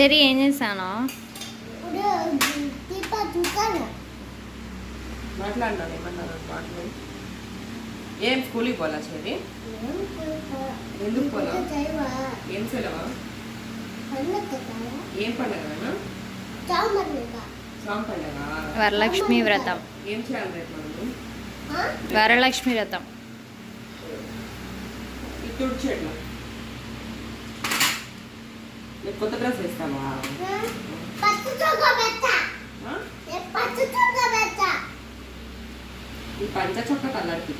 చెరి ఏం చేశాను? ఏం స్కూల్కి పోలా చెరి ఎందుకు పోలా? ఏం సెలవా? ఏం పండగ వరలక్ష్మి వ్రతం. ఏం చేయాలి రేపు వరలక్ష్మి వ్రతం. తుడిచేట్లు నీకు కొత్త డ్రెస్ వేస్తావా ఈ పంచ చొక్క కలర్కి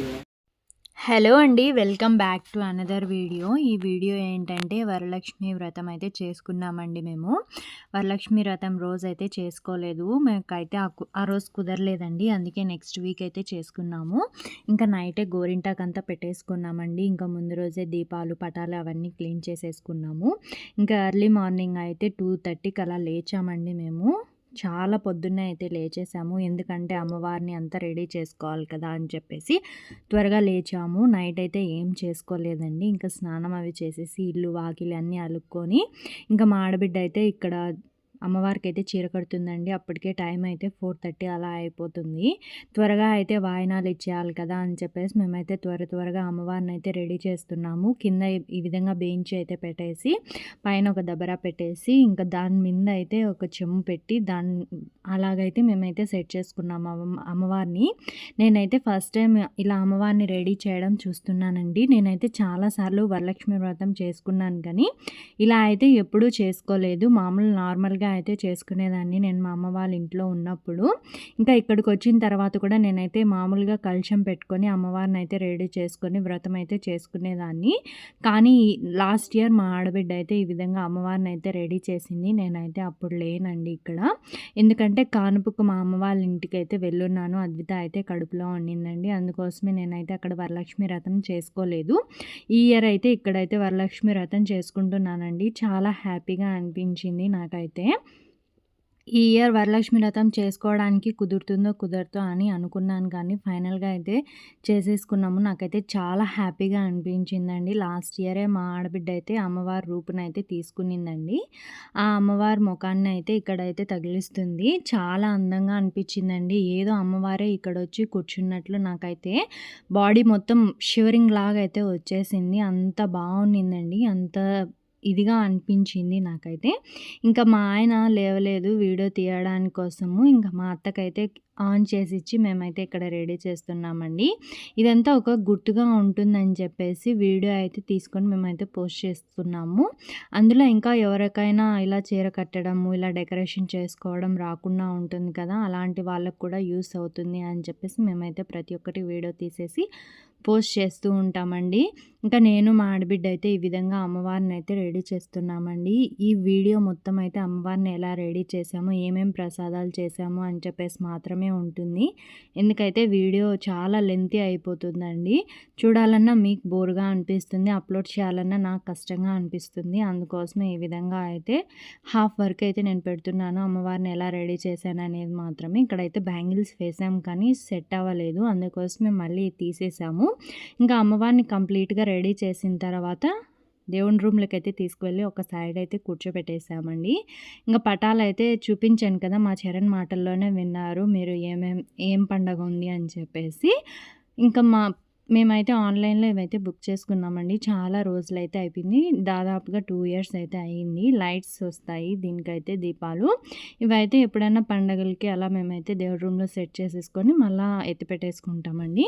హలో అండి welcome back to another video. ఈ వీడియో ఏంటంటే వరలక్ష్మి వ్రతం అయితే చేసుకున్నామండి మేము. వరలక్ష్మి వ్రతం రోజు అయితే చేసుకోలేదు. మాకైతే ఆ కు- ఆ రోజు కుదరలేదండి. అందుకే నెక్స్ట్ వీక్ అయితే చేసుకున్నాము. ఇంకా నైటే గోరింటాకంతా పెట్టేసుకున్నామండి. ఇంకా ముందు రోజే దీపాలు పటాలు అవన్నీ క్లీన్ చేసేసుకున్నాము. ఇంకా ఎర్లీ మార్నింగ్ అయితే టూ థర్టీకి అలా లేచామండి మేము. చాలా పొద్దున్నే అయితే లేచేసాము. ఎందుకంటే అమ్మవారిని అంతా రెడీ చేసుకోవాలి కదా అని చెప్పేసి త్వరగా లేచాము. నైట్ అయితే ఏం చేసుకోలేదండి. ఇంకా స్నానం అవి చేసేసి ఇల్లు వాకిలి అన్నీ అలుక్కొని ఇంకా మా ఆడబిడ్డ అయితే ఇక్కడ అమ్మవారికి అయితే చీర కడుతుందండి. అప్పటికే టైం అయితే ఫోర్ థర్టీ అలా అయిపోతుంది. త్వరగా అయితే వాయినాలు ఇచ్చేయాలి కదా అని చెప్పేసి మేమైతే త్వర త్వరగా అమ్మవారిని అయితే రెడీ చేస్తున్నాము. కింద ఈ- విధంగా బెంచ్ అయితే పెట్టేసి పైన ఒక దబరా పెట్టేసి ఇంకా దాని మీద అయితే ఒక చెమ్ము పెట్టి దాని అలాగైతే మేమైతే సెట్ చేసుకున్నాము అమ్మ- అమ్మవారిని. నేనైతే ఫస్ట్ టైం ఇలా అమ్మవారిని రెడీ చేయడం చూస్తున్నానండి. నేనైతే చాలాసార్లు వరలక్ష్మి వ్రతం చేసుకున్నాను కానీ ఇలా అయితే ఎప్పుడూ చేసుకోలేదు. మామూలు నార్మల్గా అయితే చేసుకునేదాన్ని. నేను మా అమ్మ వాళ్ళ ఇంట్లో ఉన్నప్పుడు. ఇంకా ఇక్కడికి వచ్చిన తర్వాత కూడా నేనైతే మామూలుగా కలుషం పెట్టుకొని అమ్మవారిని అయితే రెడీ చేసుకొని వ్రతం అయితే చేసుకునేదాన్ని. కానీ లాస్ట్ ఇయర్ మా ఆడబిడ్డ అయితే ఈ విధంగా అమ్మవారిని అయితే రెడీ చేసింది. నేనైతే అప్పుడు లేనండి ఇక్కడ. ఎందుకంటే కానుపుకు మా అమ్మ వాళ్ళ ఇంటికి అయితే వెళ్ళున్నాను. అద్విత అయితే కడుపులో ఉండిందండి అందుకోసమే నేనైతే అక్కడ వరలక్ష్మి వ్రతం చేసుకోలేదు. ఈ ఇయర్ అయితే ఇక్కడైతే వరలక్ష్మి వ్రతం చేసుకుంటున్నానండి. చాలా హ్యాపీగా అనిపించింది నాకైతే. ఈ ఇయర్ వరలక్ష్మి వ్రతం చేసుకోవడానికి కుదురుతుందో కుదరతో అని అనుకున్నాను. కానీ ఫైనల్గా అయితే చేసేసుకున్నాము. నాకైతే చాలా హ్యాపీగా అనిపించిందండి. లాస్ట్ ఇయరే మా ఆడబిడ్డ అయితే అమ్మవారి రూపునైతే తీసుకునిందండి. ఆ అమ్మవారి ముఖాన్ని అయితే ఇక్కడైతే తగిలిస్తుంది. చాలా అందంగా అనిపించిందండి. ఏదో అమ్మవారే ఇక్కడ వచ్చి కూర్చున్నట్లు నాకైతే బాడీ మొత్తం షివరింగ్ లాగా అయితే వచ్చేసింది. అంత బాగుండిందండి. అంత ఇదిగా అనిపించింది నాకైతే. ఇంకా మా ఆయన లేవలేదు వీడియో తీయడానికి కోసము. ఇంకా మా అత్తకైతే ఆన్ చేసి ఇచ్చి మేమైతే ఇక్కడ రెడీ చేస్తున్నామండి. ఇదంతా ఒక గుట్టుగా ఉంటుందని చెప్పేసి వీడియో అయితే తీసుకొని మేమైతే పోస్ట్ చేస్తున్నాము. అందులో ఇంకా ఎవరికైనా ఇలా చీర కట్టడము ఇలా డెకరేషన్ చేసుకోవడం రాకుండా ఉంటుంది కదా అలాంటి వాళ్ళకు కూడా యూస్ అవుతుంది అని చెప్పేసి మేమైతే ప్రతి ఒక్కటి వీడియో తీసేసి పోస్ట్ చేస్తూ ఉంటామండి. ఇంకా నేను మా ఆడబిడ్డ అయితే ఈ విధంగా అమ్మవారిని అయితే రెడీ చేస్తున్నామండి. ఈ వీడియో మొత్తం అయితే అమ్మవారిని ఎలా రెడీ చేసాము ఏమేం ప్రసాదాలు చేసాము అని చెప్పేసి మాత్రమే ఉంటుంది. ఎందుకైతే వీడియో చాలా లెంతీ అయిపోతుందండి. చూడాలన్నా మీకు బోర్గా అనిపిస్తుంది అప్లోడ్ చేయాలన్నా నాకు కష్టంగా అనిపిస్తుంది. అందుకోసమే ఈ విధంగా అయితే హాఫ్ వర్క్ అయితే నేను పెడుతున్నాను. అమ్మవారిని ఎలా రెడీ చేశాను అనేది మాత్రమే. ఇక్కడైతే బ్యాంగిల్స్ వేసాం కానీ సెట్ అవ్వలేదు. అందుకోసమే మళ్ళీ తీసేసాము. ఇంకా అమ్మవారిని కంప్లీట్గా రెడీ చేసిన తర్వాత దేవుని రూమ్లోకి అయితే తీసుకువెళ్ళి ఒక సైడ్ అయితే కూర్చోబెట్టేసామండి. ఇంకా పటాలు అయితే చూపించాను కదా మా చరణ్ మాటల్లోనే విన్నారు మీరు ఏమేం ఏం పండగ ఉంది అని చెప్పేసి. ఇంకా మా మేమైతే ఆన్లైన్లో ఇవైతే బుక్ చేసుకున్నామండి. చాలా రోజులు అయితే అయిపోయింది. దాదాపుగా టూ ఇయర్స్ అయితే అయ్యింది లైట్స్ వస్తాయి దీనికైతే దీపాలు. ఇవైతే ఎప్పుడైనా పండగలకి అలా మేమైతే దేవుడి రూమ్లో సెట్ చేసేసుకొని మళ్ళీ ఎత్తి పెట్టేసుకుంటామండి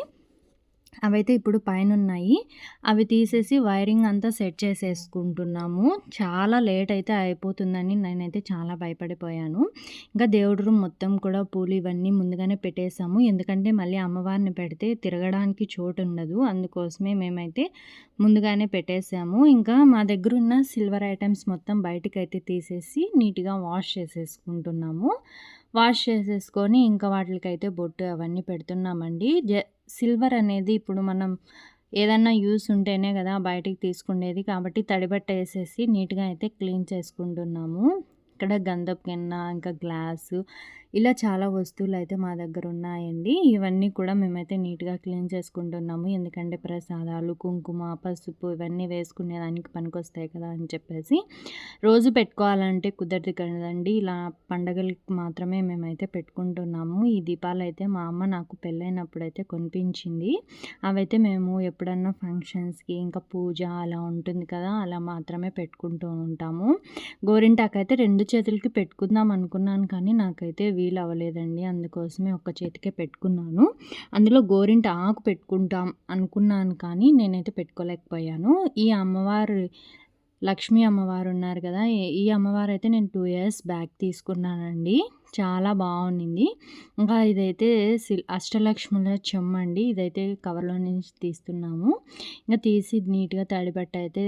అవైతే ఇప్పుడు పైన ఉన్నాయి అవి తీసేసి వైరింగ్ అంతా సెట్ చేసేసుకుంటున్నాము. చాలా లేట్ అయితే అయిపోతుందని నేనైతే చాలా భయపడిపోయాను. ఇంకా దేవుడి రూమ్ మొత్తం కూడా పూలు ఇవన్నీ ముందుగానే పెట్టేశాము. ఎందుకంటే మళ్ళీ అమ్మవారిని పెడితే తిరగడానికి చోటు ఉండదు అందుకోసమే మేమైతే ముందుగానే పెట్టేసాము ఇంకా మా దగ్గర ఉన్న సిల్వర్ ఐటమ్స్ మొత్తం బయటకు అయితే తీసేసి నీట్గా వాష్ చేసేసుకుంటున్నాము. వాష్ చేసేసుకొని ఇంకా వాటికైతే బొట్టు అవన్నీ పెడుతున్నామండి. జ సిల్వర్ అనేది ఇప్పుడు మనం ఏదన్నా యూస్ ఉంటేనే కదా బయటికి తీసుకునేది కాబట్టి తడిబట్ట వేసేసి నీట్గా అయితే క్లీన్ చేసుకుంటున్నాము. ఇక్కడ గంధపు గిన్నె ఇంకా గ్లాసు ఇలా చాలా వస్తువులు అయితే మా దగ్గర ఉన్నాయండి ఇవన్నీ కూడా మేమైతే నీట్గా క్లీన్ చేసుకుంటున్నాము. ఎందుకంటే ప్రసాదాలు కుంకుమ పసుపు ఇవన్నీ వేసుకునేదానికి పనికొస్తాయి కదా అని చెప్పేసి. రోజు పెట్టుకోవాలంటే కుదరదు కదండి. ఇలా పండగలకి మాత్రమే మేమైతే పెట్టుకుంటున్నాము. ఈ దీపాలు అయితే మా అమ్మ నాకు పెళ్ళైనప్పుడు అయితే కొనిపించింది. అవైతే మేము ఎప్పుడన్నా ఫంక్షన్స్కి ఇంకా పూజ అలా ఉంటుంది కదా అలా మాత్రమే పెట్టుకుంటూ ఉంటాము. గోరింటాకైతే రెండు చేతులకి పెట్టుకుందాం అనుకున్నాను కానీ నాకైతే వీలు అవ్వలేదండి అందుకోసమే ఒక్క చేతికే పెట్టుకున్నాను. అందులో గోరింట ఆకు పెట్టుకుంటాం అనుకున్నాను కానీ నేనైతే పెట్టుకోలేకపోయాను. ఈ అమ్మవారు లక్ష్మీ అమ్మవారు ఉన్నారు కదా ఈ- అమ్మవారు అయితే నేను టూ ఇయర్స్ బ్యాక్ తీసుకున్నానండి. చాలా బాగుండింది. ఇంకా ఇదైతే సిల్ అష్టలక్ష్ముల చెమ్మ అండి. ఇదైతే కవర్లో నుంచి తీస్తున్నాము. ఇంకా తీసి నీట్గా తడిబట్ట అయితే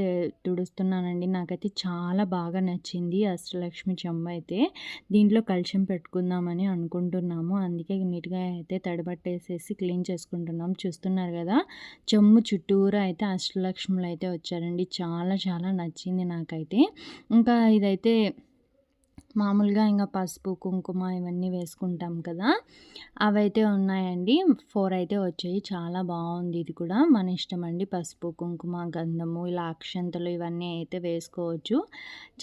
తుడుస్తున్నానండి. నాకైతే చాలా బాగా నచ్చింది అష్టలక్ష్మి చెమ్మ అయితే. దీంట్లో కలిసం పెట్టుకుందామని అనుకుంటున్నాము. అందుకే నీట్గా అయితే తడిబట్టేసేసి క్లీన్ చేసుకుంటున్నాం. చూస్తున్నారు కదా చెమ్ము చుట్టూరా అయితే అష్టలక్ష్ములు అయితే వచ్చారండి. చాలా చాలా నచ్చింది నాకైతే. ఇంకా ఇదైతే మామూలుగా ఇంకా పసుపు కుంకుమ ఇవన్నీ వేసుకుంటాం కదా. అవైతే ఉన్నాయండి. ఫోర్ అయితే వచ్చాయి. చాలా బాగుంది ఇది కూడా. మన ఇష్టం అండి. పసుపు కుంకుమ గంధము ఇలా అక్షంతలు ఇవన్నీ అయితే వేసుకోవచ్చు.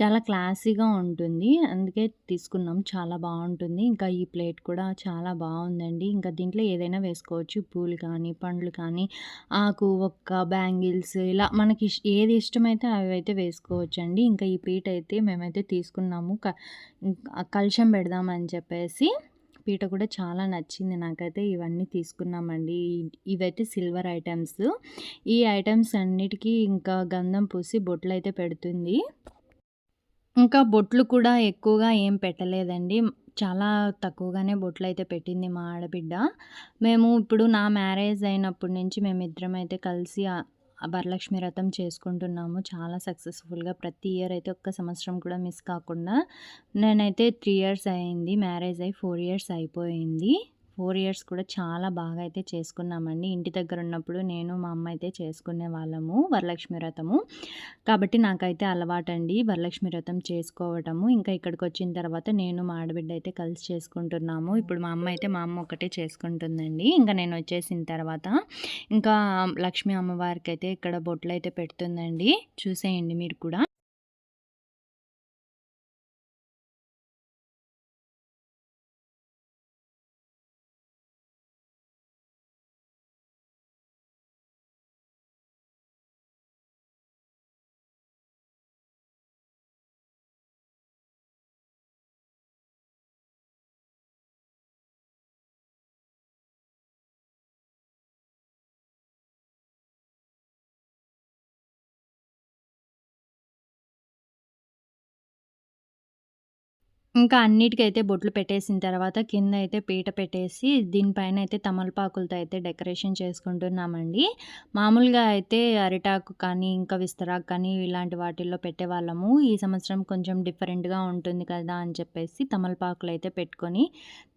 చాలా క్లాసీగా ఉంటుంది. అందుకే తీసుకున్నాం. చాలా బాగుంటుంది. ఇంకా ఈ ప్లేట్ కూడా చాలా బాగుందండి. ఇంకా దీంట్లో ఏదైనా వేసుకోవచ్చు. పూలు కానీ పండ్లు కానీ ఆకు ఒక్క బ్యాంగిల్స్ ఇలా మనకి ఏది ఇష్టమైతే అవి అయితే వేసుకోవచ్చు అండి ఇంకా ఈ పీట అయితే మేమైతే తీసుకున్నాము. క కలుషం పెడదామని చెప్పేసి పీట కూడా చాలా నచ్చింది. నాకైతే ఇవన్నీ తీసుకున్నామండి. ఇవైతే సిల్వర్ ఐటమ్స్. ఈ ఐటమ్స్ అన్నిటికీ ఇంకా గంధం పూసి బొట్లు అయితే పెడుతుంది. ఇంకా బొట్లు కూడా ఎక్కువగా ఏం పెట్టలేదండి. చాలా తక్కువగానే బొట్లు అయితే పెట్టింది మా ఆడబిడ్డ. మేము ఇప్పుడు నా మ్యారేజ్ అయినప్పటి నుంచి మేమిద్దరం అయితే కలిసి వరలక్ష్మి వ్రతం చేసుకుంటున్నాము. చాలా సక్సెస్ఫుల్గా ప్రతి ఇయర్ అయితే ఒక్క సంవత్సరం కూడా మిస్ కాకుండా నేనైతే త్రీ ఇయర్స్ అయింది. మ్యారేజ్ అయ్యి ఫోర్ ఇయర్స్ అయిపోయింది. ఫోర్ ఇయర్స్ కూడా చాలా బాగా అయితే చేసుకున్నామండి. ఇంటి దగ్గర ఉన్నప్పుడు నేను మా అమ్మ అయితే చేసుకునే వాళ్ళము వరలక్ష్మి వ్రతము. కాబట్టి నాకైతే అలవాటండి వరలక్ష్మి వ్రతం చేసుకోవటము. ఇంకా ఇక్కడికి వచ్చిన తర్వాత నేను మా ఆడబిడ్డ అయితే కలిసి చేసుకుంటున్నాము. ఇప్పుడు మా అమ్మ అయితే మా అమ్మ ఒకటే చేసుకుంటుందండి. ఇంకా నేను వచ్చేసిన తర్వాత ఇంకా లక్ష్మీ అమ్మవారికి అయితే ఇక్కడ బొట్లు అయితే పెడుతుందండి. చూసేయండి మీరు కూడా. ఇంకా అన్నిటికైతే బొట్లు పెట్టేసిన తర్వాత కింద అయితే పీట పెట్టేసి దీనిపైన అయితే తమలపాకులతో అయితే డెకరేషన్ చేసుకుంటున్నామండి. మామూలుగా అయితే అరిటాకు కానీ ఇంకా విస్తరాకు కానీ ఇలాంటి వాటిల్లో పెట్టేవాళ్ళము. ఈ సంవత్సరం కొంచెం డిఫరెంట్గా ఉంటుంది కదా అని చెప్పేసి తమలపాకులు అయితే పెట్టుకొని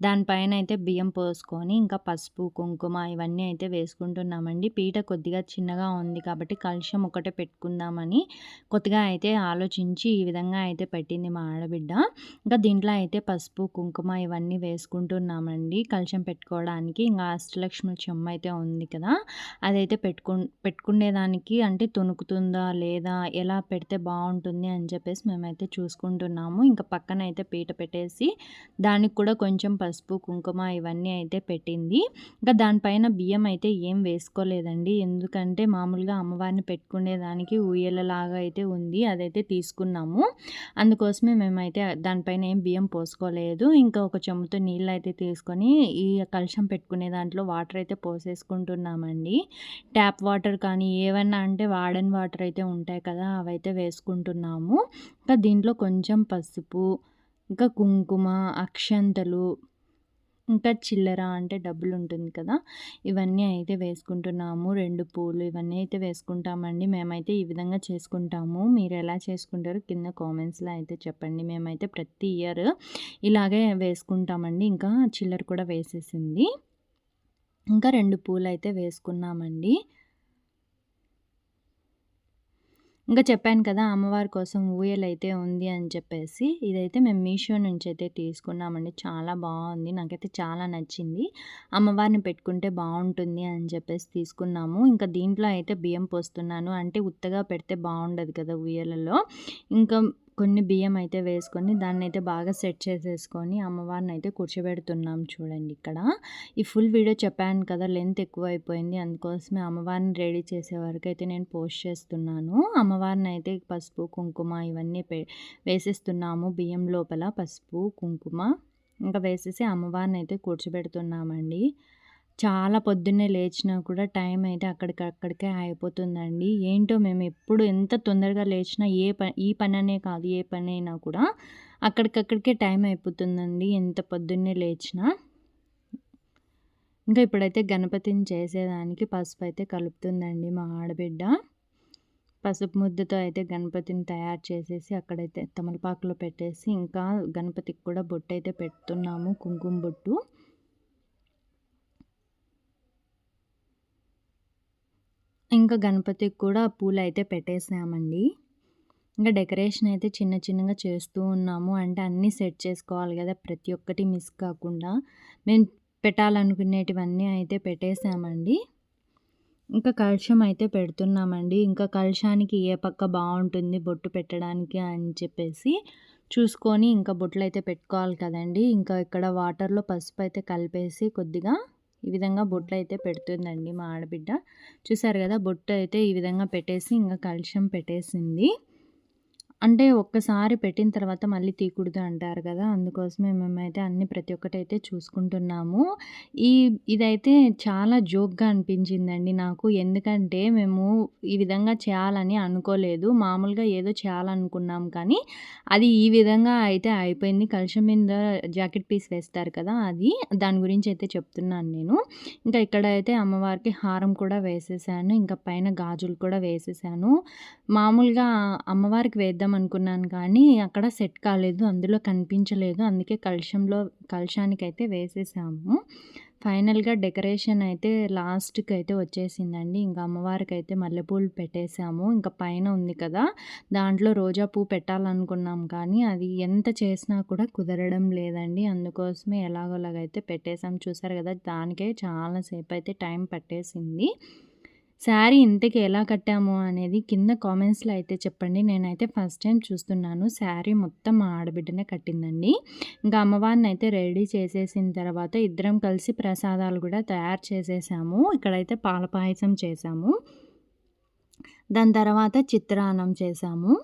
దానిపైన అయితే బియ్యం పోసుకొని ఇంకా పసుపు కుంకుమ ఇవన్నీ అయితే వేసుకుంటున్నామండి. పీట కొద్దిగా చిన్నగా ఉంది కాబట్టి కలుషం ఒకటే పెట్టుకుందామని కొద్దిగా అయితే ఆలోచించి ఈ విధంగా అయితే పెట్టింది మా ఆడబిడ్డ. ఇంకా దీంట్లో అయితే పసుపు కుంకుమ ఇవన్నీ వేసుకుంటున్నామండి. కలశం పెట్టుకోవడానికి ఇంకా అష్టలక్ష్మి చెమ్మ అయితే ఉంది కదా. అదైతే పెట్టుకు పెట్టుకునేదానికి అంటే తొణుకుతుందా లేదా ఎలా పెడితే బాగుంటుంది అని చెప్పేసి మేమైతే చూసుకుంటున్నాము. ఇంకా పక్కన అయితే పీట పెట్టేసి దానికి కూడా కొంచెం పసుపు కుంకుమ ఇవన్నీ అయితే పెట్టింది. ఇంకా దానిపైన బియ్యం అయితే ఏం వేసుకోలేదండి. ఎందుకంటే మామూలుగా అమ్మవారిని పెట్టుకునేదానికి ఊయలలాగా అయితే ఉంది. అదైతే తీసుకున్నాము. అందుకోసమే మేమైతే దానిపైన ఏం బియ్యం పోసుకోలేదు. ఇంకా ఒక చెంబుతో నీళ్ళు అయితే తీసుకొని ఈ కలుషం పెట్టుకునే దాంట్లో వాటర్ అయితే పోసేసుకుంటున్నామండి. ట్యాప్ వాటర్ కానీ ఏవన్నా అంటే వాడని వాటర్ అయితే ఉంటాయి కదా అవైతే వేసుకుంటున్నాము. ఇంకా దీంట్లో కొంచెం పసుపు ఇంకా కుంకుమ అక్షంతలు ఇంకా చిల్లర అంటే డబ్బులు ఉంటుంది కదా! ఇవన్నీ అయితే వేసుకుంటున్నాము. రెండు పూలు ఇవన్నీ అయితే వేసుకుంటామండి. మేమైతే ఈ విధంగా చేసుకుంటాము. మీరు ఎలా చేసుకుంటారో కింద కామెంట్స్లో అయితే చెప్పండి. మేమైతే ప్రతి ఇయర్ ఇలాగే వేసుకుంటామండి. ఇంకా చిల్లర కూడా వేసేసింది. ఇంకా రెండు పూలు అయితే వేసుకున్నామండి. ఇంకా చెప్పాను కదా అమ్మవారి కోసం ఊయలైతే ఉంది అని చెప్పేసి ఇదైతే మేము మీషో నుంచి అయితే తీసుకున్నామండి. చాలా బాగుంది. నాకైతే చాలా నచ్చింది. అమ్మవారిని పెట్టుకుంటే బాగుంటుంది అని చెప్పేసి తీసుకున్నాము. ఇంకా దీంట్లో అయితే బియ్యం పోస్తున్నాను. అంటే ఉత్తగా పెడితే బాగుండదు కదా ఊయలలో. ఇంకా కొన్ని బియ్యం అయితే వేసుకొని దాన్ని అయితే బాగా సెట్ చేసేసుకొని అమ్మవారిని అయితే కూర్చోబెడుతున్నాం చూడండి ఇక్కడ. ఈ ఫుల్ వీడియో చెప్పాను కదా లెంత్ ఎక్కువ అయిపోయింది అందుకోసమే అమ్మవారిని రెడీ చేసే వరకు అయితే నేను పోస్ట్ చేస్తున్నాను. అమ్మవారిని అయితే పసుపు కుంకుమ ఇవన్నీ వేసేస్తున్నాము బియ్యం లోపల పసుపు కుంకుమ. ఇంకా వేసేసి అమ్మవారిని అయితే కూర్చోబెడుతున్నామండి. చాలా పొద్దున్నే లేచినా కూడా టైం అయితే అక్కడికక్కడికే అయిపోతుందండి ఏంటో మేము ఎప్పుడు ఎంత తొందరగా లేచినా ఏ పని ఈ పని అనే కాదు ఏ పని అయినా కూడా అక్కడికక్కడికే టైం అయిపోతుందండి ఎంత పొద్దున్నే లేచినా. ఇంకా ఇప్పుడైతే గణపతిని చేసేదానికి పసుపు అయితే కలుపుతుందండి మా ఆడబిడ్డ. పసుపు ముద్దతో అయితే గణపతిని తయారు చేసేసి అక్కడైతే తమలపాకులో పెట్టేసి ఇంకా గణపతికి కూడా బొట్టు అయితే పెడుతున్నాము కుంకుమ బొట్టు. ఇంకా గణపతికి కూడా పూలు అయితే పెట్టేసామండి ఇంకా డెకరేషన్ అయితే చిన్న చిన్నగా చేస్తూ ఉన్నాము. అంటే అన్నీ సెట్ చేసుకోవాలి కదా ప్రతి ఒక్కటి మిస్ కాకుండా. మేము పెట్టాలనుకునేటివన్నీ అయితే పెట్టేసామండి. ఇంకా కలుషం అయితే పెడుతున్నామండి. ఇంకా కలుషానికి ఏ పక్క బాగుంటుంది బొట్టు పెట్టడానికి అని చెప్పేసి చూసుకొని ఇంకా బొట్లు అయితే పెట్టుకోవాలి కదండి. ఇంకా ఇక్కడ వాటర్లో పసుపు అయితే కలిపేసి కొద్దిగా ఈ విధంగా బొట్లు అయితే పెడుతుందండి మా ఆడబిడ్డ. చూసారు కదా బొట్టు అయితే ఈ విధంగా పెట్టేసి ఇంకా కలుషం పెట్టేసింది. అంటే ఒక్కసారి పెట్టిన తర్వాత మళ్ళీ తీకూడదు అంటారు కదా! అందుకోసమే మేమైతే అన్ని ప్రతి ఒక్కటి అయితే చూసుకుంటున్నాము. ఈ ఇదైతే చాలా జోక్గా అనిపించిందండి నాకు. ఎందుకంటే మేము ఈ విధంగా చేయాలని అనుకోలేదు. మామూలుగా ఏదో చేయాలనుకున్నాం కానీ అది ఈ విధంగా అయితే అయిపోయింది. కలిసి మీద జాకెట్ పీస్ వేస్తారు కదా అది. దాని గురించి అయితే చెప్తున్నాను నేను. ఇంకా ఇక్కడ అయితే అమ్మవారికి హారం కూడా వేసేసాను. ఇంకా పైన గాజులు కూడా వేసేసాను. మామూలుగా అమ్మవారికి వేద్దాం అనుకున్నాను కానీ అక్కడ సెట్ కాలేదు అందులో కనిపించలేదు. అందుకే కలశంలో కలశానికి అయితే వేసేసాము. ఫైనల్గా డెకరేషన్ అయితే లాస్ట్కి అయితే వచ్చేసిందండి. ఇంకా అమ్మవారికి అయితే మల్లెపూలు పెట్టేసాము. ఇంకా పైన ఉంది కదా దాంట్లో రోజా పువ్వు పెట్టాలనుకున్నాం కానీ అది ఎంత చేసినా కూడా కుదరడం లేదండి. అందుకోసమే ఎలాగోలాగైతే పెట్టేసాం. చూసారు కదా దానికే చాలాసేపు అయితే టైం పట్టేసింది. శారీ ఇంతకి ఎలా కట్టాము అనేది కింద కామెంట్స్లో అయితే చెప్పండి. నేనైతే ఫస్ట్ టైం చూస్తున్నాను. శారీ మొత్తం మా ఆడబిడ్డనే కట్టిందండి. ఇంకా అమ్మవారిని అయితే రెడీ చేసేసిన తర్వాత ఇద్దరం కలిసి ప్రసాదాలు కూడా తయారు చేసేసాము. ఇక్కడైతే పాల పాయసం చేసాము. దాని తర్వాత చిత్రాన్నం చేసాము.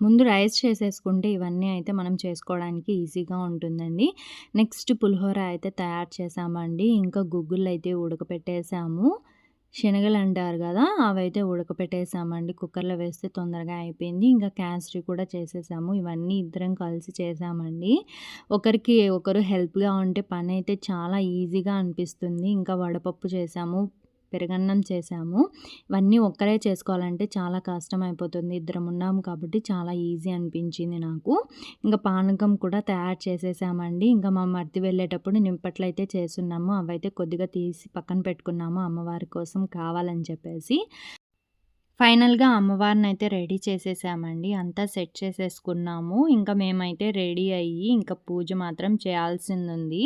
ముందు రైస్ చేసేసుకుంటే ఇవన్నీ అయితే మనం చేసుకోవడానికి ఈజీగా ఉంటుందండి. నెక్స్ట్ పులిహోర అయితే తయారు చేసామండి. ఇంకా గుగ్గులు అయితే ఉడకపెట్టేసాము. శనగలు అంటారు కదా! అవైతే ఉడకపెట్టేసామండి. కుక్కర్లో వేస్తే తొందరగా అయిపోయింది. ఇంకా క్యాస్ట్రీ కూడా చేసేసాము. ఇవన్నీ ఇద్దరం కలిసి చేసామండి. ఒకరికి ఒకరు హెల్ప్గా ఉంటే పని అయితే చాలా ఈజీగా అనిపిస్తుంది. ఇంకా వడపప్పు చేసాము. పెరుగన్నం చేసాము ఇవన్నీ ఒక్కరే చేసుకోవాలంటే చాలా కష్టం అయిపోతుంది ఇద్దరం ఉన్నాము కాబట్టి చాలా ఈజీ అనిపించింది నాకు. ఇంకా పానకం కూడా తయారు చేసేసామండి. ఇంకా మా మర్ది వెళ్ళేటప్పుడు నింపట్లు అయితే చేస్తున్నాము. అవైతే కొద్దిగా తీసి పక్కన పెట్టుకున్నాము అమ్మవారి కోసం కావాలని చెప్పేసి. ఫైనల్గా అమ్మవారిని అయితే రెడీ చేసేసామండి. అంతా సెట్ చేసేసుకున్నాము. ఇంకా మేమైతే రెడీ అయ్యి ఇంకా పూజ మాత్రం చేయాల్సింది ఉంది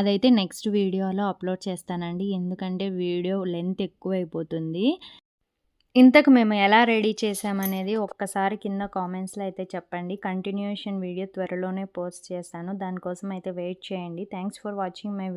అదైతే నెక్స్ట్ వీడియోలో అప్లోడ్ చేస్తానండి. ఎందుకంటే వీడియో లెంత్ ఎక్కువైపోతుంది. ఇంతకు మేము ఎలా రెడీ చేసామనేది ఒక్కసారి కింద కామెంట్స్లో అయితే చెప్పండి. కంటిన్యూషన్ వీడియో త్వరలోనే పోస్ట్ చేస్తాను. దానికోసం అయితే వెయిట్ చేయండి. Thanks for watching my